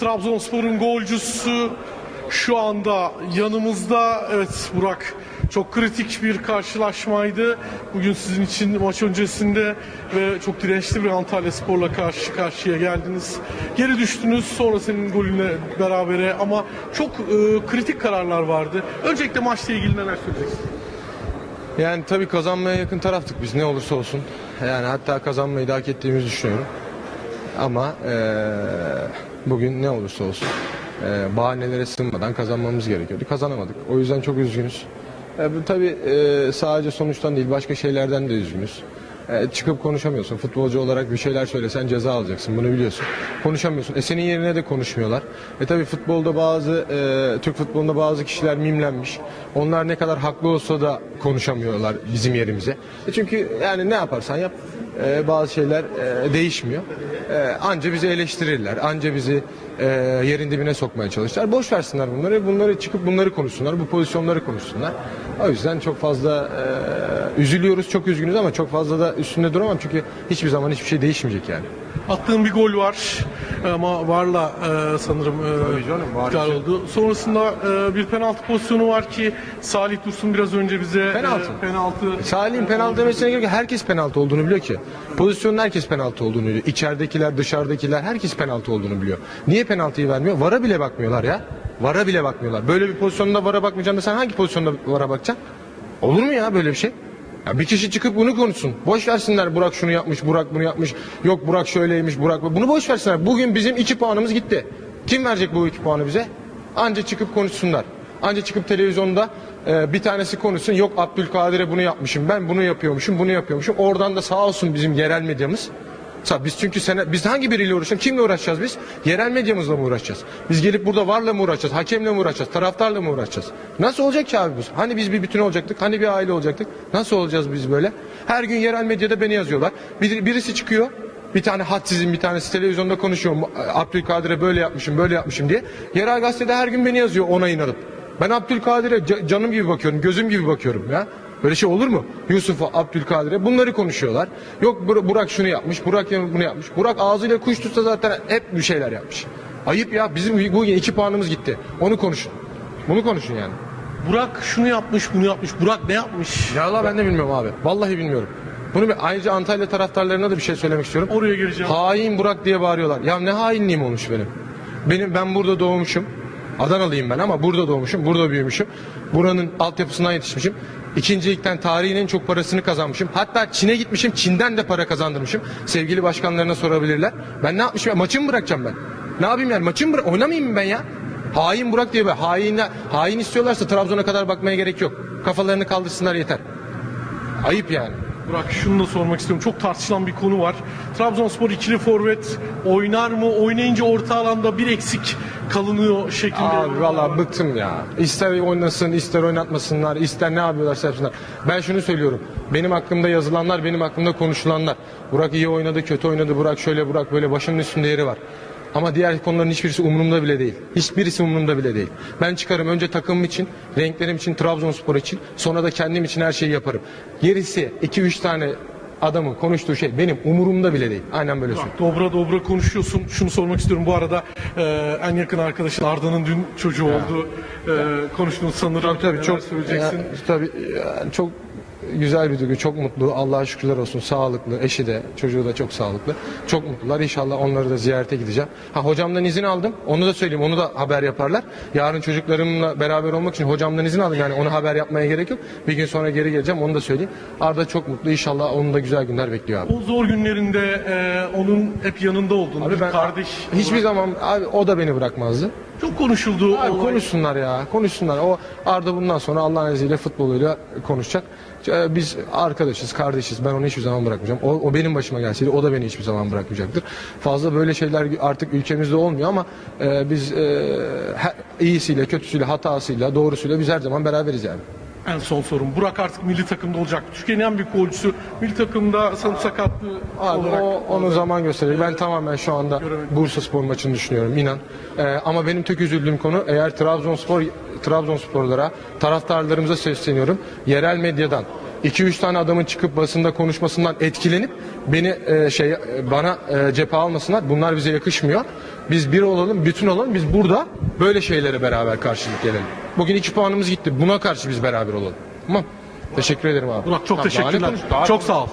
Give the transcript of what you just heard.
Trabzonspor'un golcüsü şu anda yanımızda. Evet Burak çok kritik bir karşılaşmaydı. Bugün sizin için maç öncesinde ve çok dirençli bir Antalya Spor'la karşı karşıya geldiniz. Geri düştünüz sonra senin golünle berabere ama çok e, kritik kararlar vardı. Öncelikle maçla ilgili neler söyleyeceksin? Yani tabii kazanmaya yakın taraftık biz ne olursa olsun. Yani hatta kazanmayı da hak ettiğimizi düşünüyorum. Ama eee, bugün ne olursa olsun eee, bahanelere sığınmadan kazanmamız gerekiyordu. Kazanamadık. O yüzden çok üzgünüz. E, bu tabii eee, sadece sonuçtan değil başka şeylerden de üzgünüz. E, çıkıp konuşamıyorsun. Futbolcu olarak bir şeyler söylesen ceza alacaksın. Bunu biliyorsun. Konuşamıyorsun. E senin yerine de konuşmuyorlar. E tabii futbolda bazı e, Türk futbolunda bazı kişiler mimlenmiş. Onlar ne kadar haklı olsa da konuşamıyorlar bizim yerimize. E çünkü yani ne yaparsan yap e, bazı şeyler e, değişmiyor. E, anca bizi eleştirirler. Anca bizi e, yerin dibine sokmaya çalışırlar. Boş versinler bunları. Bunları çıkıp bunları konuşsunlar. Bu pozisyonları konuşsunlar. O yüzden çok fazla e, üzülüyoruz. Çok üzgünüz ama çok fazla da üstünde duramam. Çünkü hiçbir zaman hiçbir şey değişmeyecek yani. Attığın bir gol var ama varla e, sanırım e, canım, var için. oldu. Sonrasında e, bir penaltı pozisyonu var ki Salih Dursun biraz önce bize Penaltı. e, penaltı Salih'in penaltı demesine gerek yok. Herkes penaltı olduğunu biliyor ki. Pozisyonun herkes penaltı olduğunu biliyor. İçeridekiler, dışarıdakiler herkes penaltı olduğunu biliyor. Niye penaltıyı vermiyor? Vara bile bakmıyorlar ya. Vara bile bakmıyorlar. Böyle bir pozisyonda vara bakmayacaksın da sen hangi pozisyonda vara bakacaksın? Olur mu ya böyle bir şey? Ya bir kişi çıkıp bunu konuşsun. Boş versinler Burak şunu yapmış, Burak bunu yapmış. Yok Burak şöyleymiş, Burak bu- bunu boş versinler. Bugün bizim iki puanımız gitti. Kim verecek bu iki puanı bize? Anca çıkıp konuşsunlar. Anca çıkıp televizyonda e, bir tanesi konuşsun. Yok Abdülkadir'e bunu yapmışım, ben bunu yapıyormuşum, bunu yapıyormuşum. Oradan da sağ olsun bizim yerel medyamız. Sa- Biz çünkü sene, biz hangi biriyle uğraşacağız? Kimle uğraşacağız biz? Yerel medyamızla mı uğraşacağız? Biz gelip burada varla mı uğraşacağız? Hakemle mi uğraşacağız? Taraftarla mı uğraşacağız? Nasıl olacak ki abi bu? Hani biz bir bütün olacaktık? Hani bir aile olacaktık? Nasıl olacağız biz böyle? Her gün yerel medyada beni yazıyorlar. Bir, birisi çıkıyor. Bir tane hadsizin bir tanesi televizyonda konuşuyor. Abdülkadir'e böyle yapmışım, böyle yapmışım diye. Yerel gazetede her gün beni yazıyor onayın alıp. Ben Abdülkadir'e ca- canım gibi bakıyorum, gözüm gibi bakıyorum ya. Böyle şey olur mu? Yusuf'a, Abdülkadir'e bunları konuşuyorlar. Yok Bur- Burak şunu yapmış, Burak bunu yapmış. Burak ağzıyla kuş tutsa zaten hep bir şeyler yapmış. Ayıp ya bizim bugün iki puanımız gitti. Onu konuşun. Bunu konuşun yani. Burak şunu yapmış, bunu yapmış. Burak ne yapmış? Ya Allah ben de bilmiyorum abi. Vallahi bilmiyorum. Bunu bir, ayrıca Antalya taraftarlarına da bir şey söylemek istiyorum. Oraya geleceğim. Hain Burak diye bağırıyorlar. Ya ne hainliğim olmuş benim. Benim ben burada doğmuşum. Adanalıyım ben ama burada doğmuşum, burada büyümüşüm. Buranın altyapısından yetişmişim. İkinci ligden tarihin en çok parasını kazanmışım. Hatta Çin'e gitmişim, Çin'den de para kazandırmışım. Sevgili başkanlarına sorabilirler. Ben ne yapmışım? Maçımı bırakacağım ben. Ne yapayım yani? Maçımı bırak oynamayayım mı ben ya? Hain Burak diye be. Hain, hain istiyorlarsa Trabzon'a kadar bakmaya gerek yok. Kafalarını kaldırsınlar yeter. Ayıp yani. Burak şunu da sormak istiyorum. Çok tartışılan bir konu var. Trabzonspor ikili forvet oynar mı? Oynayınca orta alanda bir eksik kalınıyor şeklinde. Abi valla bıktım ya. İster oynasın, ister oynatmasınlar, ister ne yapıyorlarsa yapsınlar. Ben şunu söylüyorum. Benim hakkımda yazılanlar, benim hakkımda konuşulanlar. Burak iyi oynadı, kötü oynadı, Burak şöyle, Burak böyle başımın üstünde yeri var. Ama diğer konuların hiçbirisi umurumda bile değil. Hiçbirisi umurumda bile değil. Ben çıkarım önce takımım için, renklerim için, Trabzonspor için, sonra da kendim için her şeyi yaparım. Gerisi 2-3 tane adamın konuştuğu şey benim umurumda bile değil. Aynen böyle söylüyorum. Dobra dobra konuşuyorsun. Şunu sormak istiyorum. Bu arada e, en yakın arkadaşın Arda'nın dün çocuğu oldu. E, konuştuğunu sanırım. Tabii Neler çok söyleyeceksin. Ya, tabii yani çok güzel bir duygu. Çok mutlu. Allah'a şükürler olsun. Sağlıklı. Eşi de, çocuğu da çok sağlıklı. Çok mutlular. İnşallah onları da ziyarete gideceğim. Ha hocamdan izin aldım. Onu da söyleyeyim. Onu da haber yaparlar. Yarın çocuklarımla beraber olmak için hocamdan izin aldım. Yani onu haber yapmaya gerek yok. Bir gün sonra geri geleceğim. Onu da söyleyeyim. Arda çok mutlu. İnşallah onun da güzel günler bekliyor abi. O zor günlerinde e, onun hep yanında oldun. Abi bir ben kardeş. hiçbir zaman abi o da beni bırakmazdı. Çok konuşuldu. Abi olay. konuşsunlar ya. Konuşsunlar. O Arda bundan sonra Allah'ın izniyle futboluyla konuşacak. Ee, Biz arkadaşız, kardeşiz. Ben onu hiçbir zaman bırakmayacağım. O, o benim başıma gelseydi o da beni hiçbir zaman bırakmayacaktır. Fazla böyle şeyler artık ülkemizde olmuyor ama e, biz e, her- iyisiyle, kötüsüyle, hatasıyla, doğrusuyla biz her zaman beraberiz yani. En son sorum. Burak artık milli takımda olacak. Türkiye'nin en büyük golcüsü. Milli takımda sanıp sakatlığı olarak. o onu zaman gösterecek. Ben tamamen şu anda. Bursa Spor maçını düşünüyorum inan. Ee, ama benim tek üzüldüğüm konu eğer Trabzonspor Trabzonsporlara taraftarlarımıza sesleniyorum. Yerel medyadan 2-3 tane adamın çıkıp basında konuşmasından etkilenip beni e, şey e, bana e, cephe almasınlar. Bunlar bize yakışmıyor. Biz bir olalım, bütün olalım. Biz burada böyle şeylere beraber karşılık gelelim. Bugün 2 puanımız gitti. Buna karşı biz beraber olalım. Tamam. Teşekkür ederim abi. Burak çok Tamam, daha ne teşekkürler. konuş- daha Çok sağ ol.